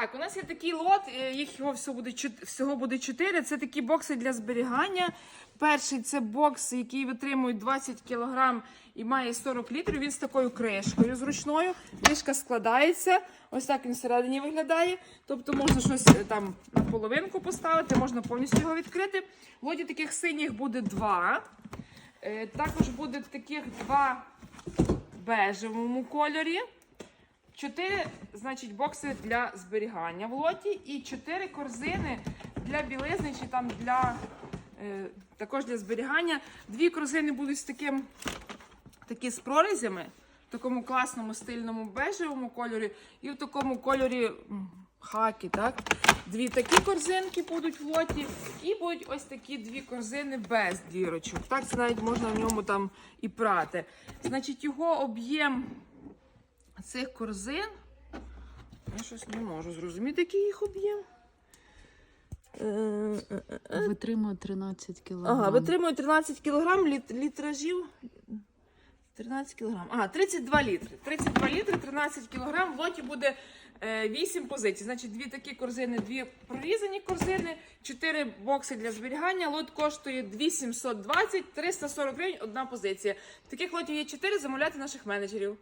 Так, у нас є такий лот, е, їх його всього буде, всього буде 4. Це такі бокси для зберігання. Перший це бокс, який витримує 20 кг і має 40 літрів. Він з такою кришкою зручною. Кришка складається. Ось так він всередині виглядає. Тобто можна щось е, там на половинку поставити, можна повністю його відкрити. В лоті таких синіх буде два. Е, Також буде таких два бежевому кольорі. Чотири, значить, бокси для зберігання в лоті і чотири корзини для білизни чи там для е, також для зберігання. Дві корзини будуть з таким такі з прорізями, в такому класному стильному бежевому кольорі і в такому кольорі хакі. Так? Дві такі корзинки будуть в лоті, і будуть ось такі дві корзини без дірочок. Так, це навіть можна в ньому там і прати. Значить, його об'єм цих корзин. Я щось не можу зрозуміти, який їх об'єм. Е, е, е. Витримує 13 кг. Ага, витримує 13 кг літ, літражів. 13 кг. Ага, 32 літри. 32 літри, 13 кг. В лоті буде е, 8 позицій. Значить, дві такі корзини, дві прорізані корзини, 4 бокси для зберігання. Лот коштує 2720, 340 гривень, одна позиція. Таких лотів є 4, замовляйте наших менеджерів.